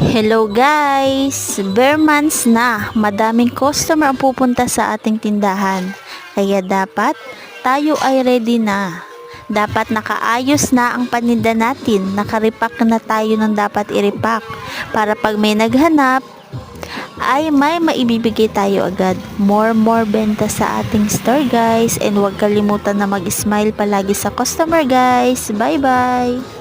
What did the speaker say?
Hello guys! Bare months na, madaming customer ang pupunta sa ating tindahan. Kaya dapat tayo ay ready na. Dapat nakaayos na ang paninda natin, nakaripak na tayo ng dapat iripak. Para pag may naghanap, ay may maibibigay tayo agad. More more benta sa ating store guys. And huwag kalimutan na mag-smile palagi sa customer guys. Bye bye!